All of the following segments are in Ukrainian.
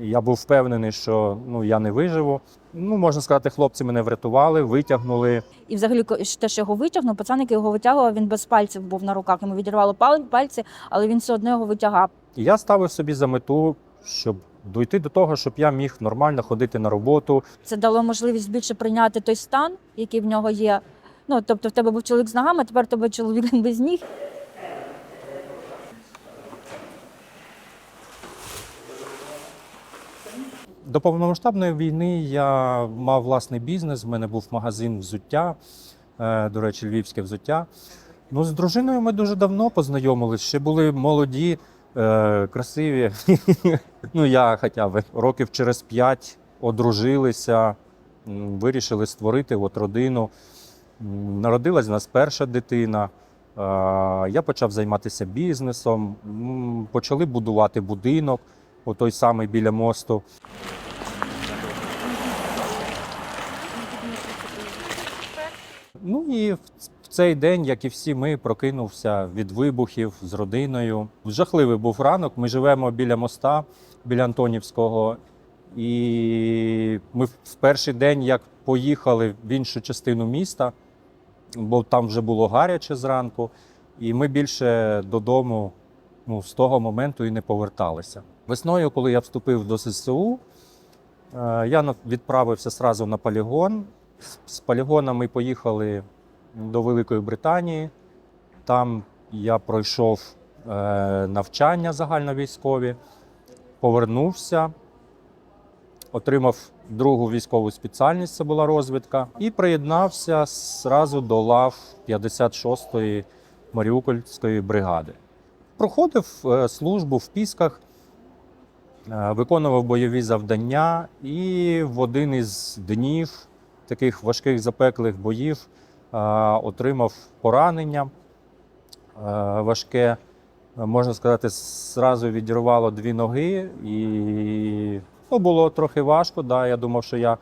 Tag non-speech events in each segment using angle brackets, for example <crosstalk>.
Я був впевнений, що ну, я не виживу. Ну, можна сказати, хлопці мене врятували, витягнули. І взагалі те, що його витягнув, пацан, який його витягував, він без пальців був на руках. Йому відірвало пальці, але він все одно його витягав. Я ставив собі за мету, щоб дойти до того, щоб я міг нормально ходити на роботу. Це дало можливість більше прийняти той стан, який в нього є. Ну, тобто, в тебе був чоловік з ногами, а тепер в тебе чоловік <laughs> без ніг. До повномасштабної війни я мав власний бізнес. В мене був магазин взуття, е, до речі, львівське взуття. Ну, з дружиною ми дуже давно познайомились, ще були молоді, е, красиві. <laughs> ну, я хоча б років через п'ять одружилися, вирішили створити от родину. Народилась в нас перша дитина. Е, Я почав займатися бізнесом, почали будувати будинок, отой самий біля мосту. Ну і в цей день, як і всі ми, прокинувся від вибухів з родиною. Жахливий був ранок. Ми живемо біля моста, біля Антонівського. І ми в перший день, як поїхали в іншу частину міста, бо там вже було гаряче зранку, і ми більше додому ну, з того моменту і не поверталися. Весною, коли я вступив до ССУ, е, я відправився сразу на полігон. З- полігона ми поїхали до Великої Британії. Там я пройшов е, навчання загальновійськові, повернувся, отримав другу військову спеціальність, це була розвідка, і приєднався зразу до лав 56-ї Маріупольської бригади. Проходив е, службу в Пісках, виконував бойові завдання, і в один із днів таких важких запеклих боїв е, отримав поранення е, важке. Е, Можна сказати, зразу відірвало дві ноги, і ну, було трохи важко. Да. Я думав, що я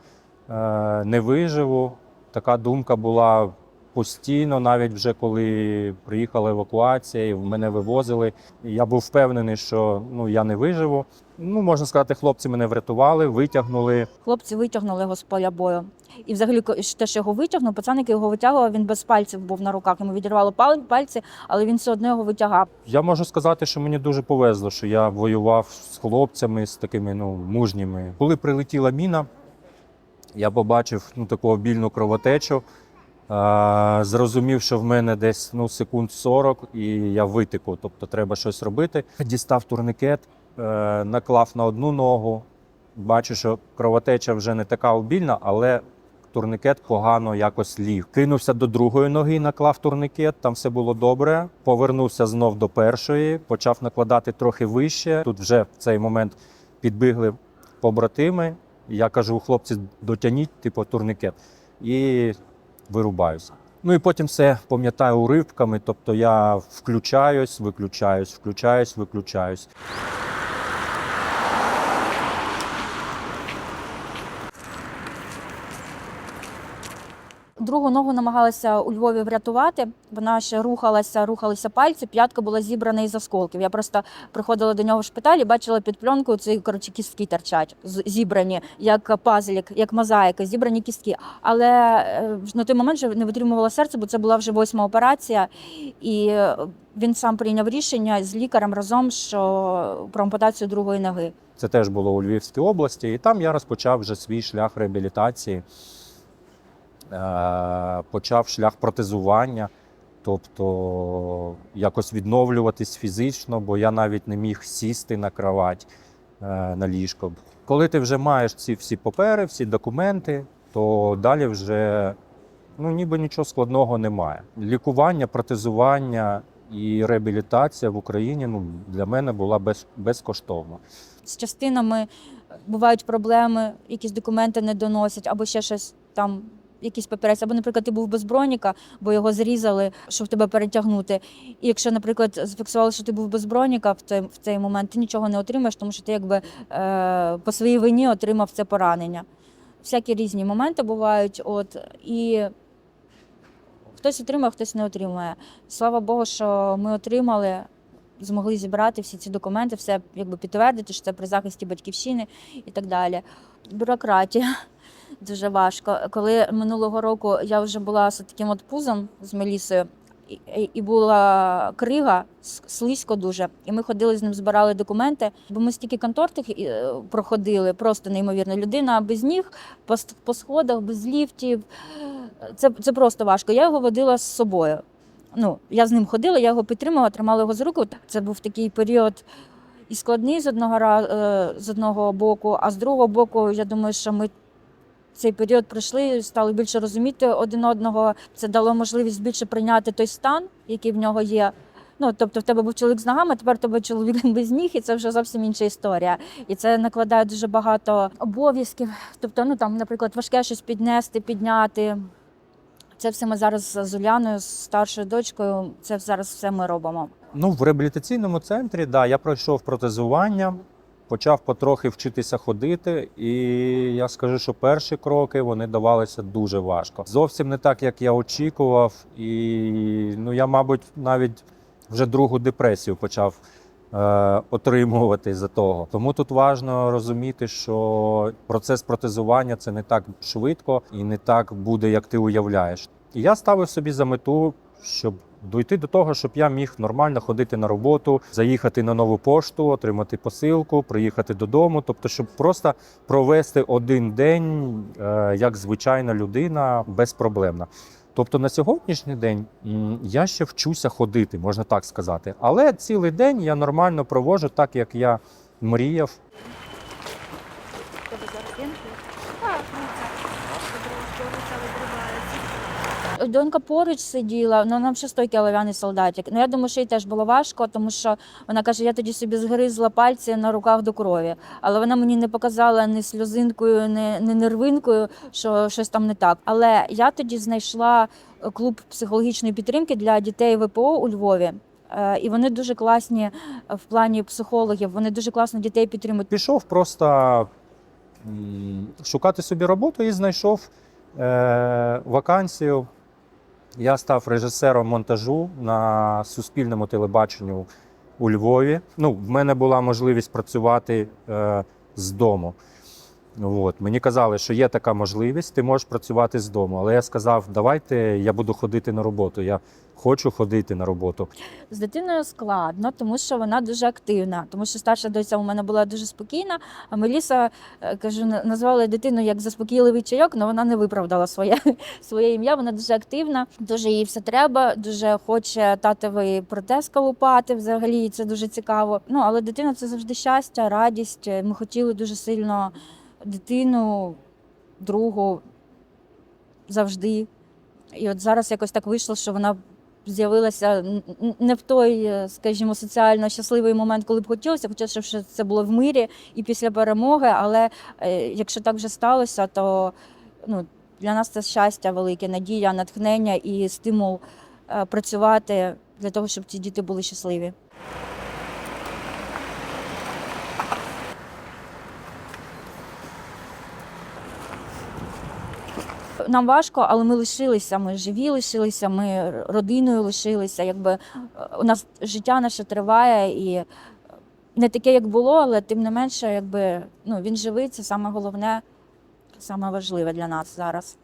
е, не виживу. Така думка була постійно, навіть вже коли приїхала евакуація, і мене вивозили. Я був впевнений, що ну, я не виживу. Ну, можна сказати, хлопці мене врятували, витягнули. Хлопці витягнули його з поля бою. І взагалі ко- те, що його витягнув, пацан, який його витягував, він без пальців був на руках. Йому відірвало пал- пальці, але він все одно його витягав. Я можу сказати, що мені дуже повезло, що я воював з хлопцями, з такими ну, мужніми. Коли прилетіла міна, я побачив ну, таку обільну кровотечу. Зрозумів, що в мене десь ну, секунд 40, і я витеку, тобто треба щось робити. Дістав турникет, е, наклав на одну ногу. Бачу, що кровотеча вже не така обільна, але турникет погано якось ліг. Кинувся до другої ноги, наклав турникет, там все було добре. Повернувся знов до першої, почав накладати трохи вище. Тут вже в цей момент підбігли побратими. Я кажу, хлопці, дотягніть, типу, турникет. І вирубаюся. Ну і потім все пам'ятаю уривками, тобто я включаюсь, виключаюсь, включаюсь, виключаюсь. Другу ногу намагалася у Львові врятувати. Вона ще рухалася, рухалися пальці, п'ятка була зібрана із осколків. Я просто приходила до нього в шпиталь і бачила під пленкою ці коротше кістки торчать, зібрані як пазлік, як мозаїка, зібрані кістки. Але е, на той момент вже не витримувала серце, бо це була вже восьма операція, і е, він сам прийняв рішення з лікарем разом, що про ампутацію другої ноги. Це теж було у Львівській області, і там я розпочав вже свій шлях реабілітації, почав шлях протезування, тобто якось відновлюватись фізично, бо я навіть не міг сісти на кровать е, на ліжко. Коли ти вже маєш ці всі папери, всі документи, то далі вже ну, ніби нічого складного немає. Лікування, протезування і реабілітація в Україні ну, для мене була без, безкоштовна. з частинами бувають проблеми, якісь документи не доносять, або ще щось там. Якісь папірець, або, наприклад, ти був без броніка, бо його зрізали, щоб тебе перетягнути. І якщо, наприклад, зафіксували, що ти був без броніка в цей, в цей момент, ти нічого не отримаєш, тому що ти якби е, по своїй вині отримав це поранення. Всякі різні моменти бувають. От, і хтось отримає, хтось не отримує. Слава Богу, що ми отримали змогли зібрати всі ці документи, все якби підтвердити, що це при захисті батьківщини і так далі. Бюрократія дуже важко. Коли минулого року я вже була з таким от пузом з Мелісою, і, була крига, слизько дуже. І ми ходили з ним, збирали документи, бо ми стільки контор тих е, проходили, просто неймовірно. Людина без ніг, по, сходах, без ліфтів. Це, це просто важко. Я його водила з собою. Ну, я з ним ходила, я його підтримувала, тримала його за руку. Це був такий період і складний з одного, е, з одного боку, а з другого боку, я думаю, що ми цей період пройшли, стали більше розуміти один одного. Це дало можливість більше прийняти той стан, який в нього є. Ну, тобто, в тебе був чоловік з ногами, тепер в тебе чоловік <laughs> без ніг, і це вже зовсім інша історія. І це накладає дуже багато обов'язків. Тобто, ну там, наприклад, важке щось піднести, підняти. Це все ми зараз з Уляною, з старшою дочкою. Це зараз все ми робимо. Ну, в реабілітаційному центрі, да, я пройшов протезування, почав потрохи вчитися ходити, і я скажу, що перші кроки вони давалися дуже важко. Зовсім не так, як я очікував, і ну, я, мабуть, навіть вже другу депресію почав. е, Отримувати за того, тому тут важливо розуміти, що процес протезування це не так швидко і не так буде, як ти уявляєш. І я ставив собі за мету, щоб дойти до того, щоб я міг нормально ходити на роботу, заїхати на нову пошту, отримати посилку, приїхати додому. Тобто, щоб просто провести один день е, як звичайна людина безпроблемно. Тобто на сьогоднішній день я ще вчуся ходити, можна так сказати. Але цілий день я нормально проводжу так, як я мріяв. Донька поруч сиділа, ну нам ще стойкий олов'яний солдатик. Ну я думаю, що їй теж було важко, тому що вона каже: я тоді собі згризла пальці на руках до крові. Але вона мені не показала ні сльозинкою, ні, ні нервинкою, що щось там не так. Але я тоді знайшла е, клуб психологічної підтримки для дітей ВПО у Львові. Е, І вони дуже класні е, в плані психологів. Вони дуже класно дітей підтримують. Пішов просто шукати собі роботу і знайшов вакансію. Я став режисером монтажу на суспільному телебаченню у Львові. Ну, в мене була можливість працювати е, з дому. От. Мені казали, що є така можливість, ти можеш працювати з дому. Але я сказав, давайте я буду ходити на роботу. Я хочу ходити на роботу. З дитиною складно, тому що вона дуже активна. Тому що старша доця у мене була дуже спокійна, а Меліса, е, кажу, на- назвала дитину як заспокійливий чайок, але вона не виправдала своє, <laughs> своє ім'я. Вона дуже активна, дуже їй все треба, дуже хоче татовий протез колупати. Взагалі це дуже цікаво. Ну але дитина це завжди щастя, радість. Ми хотіли дуже сильно дитину, другу завжди. І от зараз якось так вийшло, що вона з'явилася не в той, е, скажімо, соціально щасливий момент, коли б хотілося, хоча щоб це було в мирі і після перемоги. Але е, якщо так вже сталося, то ну, для нас це щастя велике, надія, натхнення і стимул е, працювати для того, щоб ці діти були щасливі. Нам важко, але ми лишилися. Ми живі лишилися, ми родиною лишилися. Якби е, у нас життя наше триває і не таке, як було, але тим не менше, якби ну він живий, це саме головне, саме важливе для нас зараз.